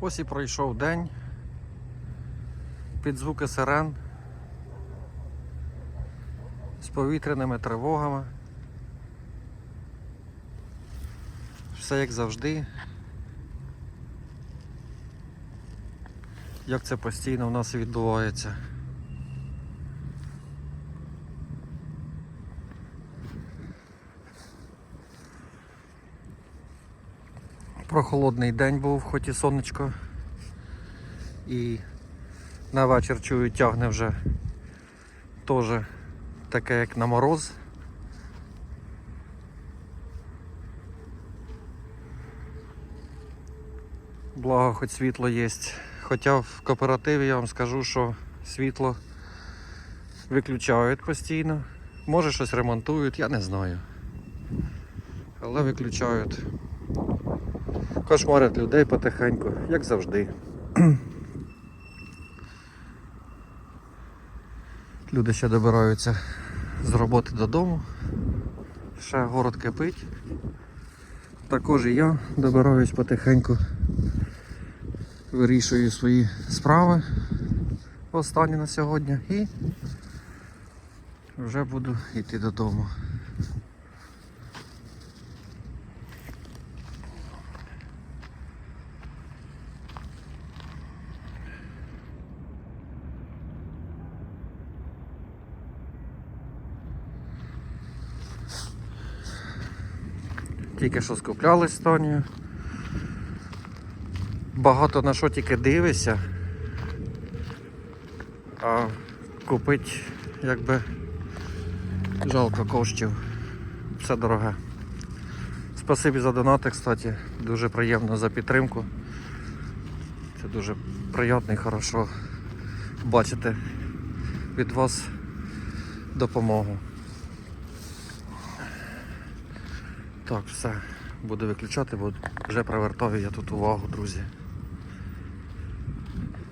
Ось і пройшов день під звуки сирен з повітряними тривогами. Все як завжди. Як це постійно в нас відбувається. Прохолодний день був, хоч і сонечко. І на вечір чую тягне вже теж таке як на мороз. Благо, хоч світло є. Хоча в кооперативі я вам скажу, що світло виключають постійно. Може щось ремонтують, я не знаю. Але виключають. Кошмарять людей потихеньку, як завжди. Люди ще добираються з роботи додому. Ще город кипить. Також і я добираюсь потихеньку. Вирішую свої справи останні на сьогодні і вже буду йти додому. Тільки що скуплялись з. Багато на що тільки дивишся, а купить якби жалко коштів. Все дороге. Спасибі за донати, кстати. Дуже приємно за підтримку. Це дуже приємно і хорошо бачити від вас допомогу. Так, все, буду виключати, бо вже привертаю я тут увагу, друзі.